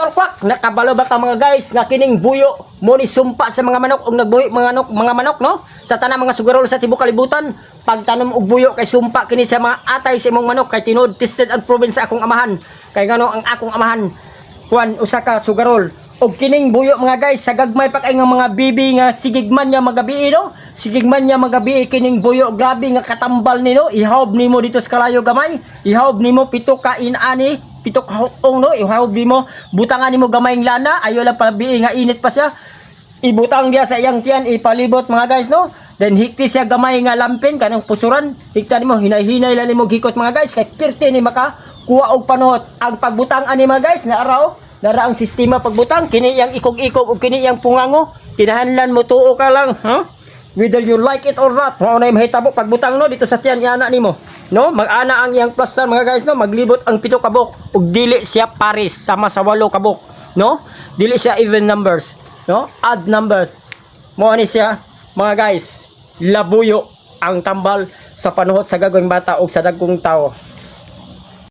Torkwak, nakabalo ba ka mga guys? Nga kining buyo mo ni sumpa sa mga manok ug nagbuhi mga manok, mga manok no? Sa tanang mga sugarol sa tibuok kalibutan pagtanom og buyo kay sumpa kini sa mga atay sa imong manok kay tinud tested and proven sa akong amahan. Kay ngano ang akong amahan? Kuan usa ka sugarol. Og kining buyo mga guys sa gagmay pa kay nga mga bibi nga sigigman niya magabi no? Sigigman niya magabi kining buyo grabe nga katambal ni no? Ihawb nimo dito sa kalayo gamay. Ihawb nimo pito ka inani pito ka hutong no ihawb nimo butangan nimo gamay ng lana. Ayo lang pabi nga init pa siya. Ibutang dia sa iyang tiyan ipalibot mga guys no? Then hikti siya gamay nga lampin kanang pusuran. Hikta nimo hinay-hinay lang nimo gikot mga guys kay pirti ni maka kuha og panuhot ang pagbutang ani mga guys na araw nara ang sistema pagbutang. Kini yang ikog-ikog ug kini yang pungango. Tinahanlan mo tuo ka lang ha whether you like it or not mao na mahitabo. Pagbutang no dito sa tiyan iana nimo no? Mag-ana ang iyang plaster mga guys no? Maglibot ang pito kabok ug dili siya pares sama sa walo kabok no? Dili siya even numbers no? Odd numbers. Mo ni siya mga guys labuyo ang tambal sa panuhot sa gagawing bata o sa dagkong tao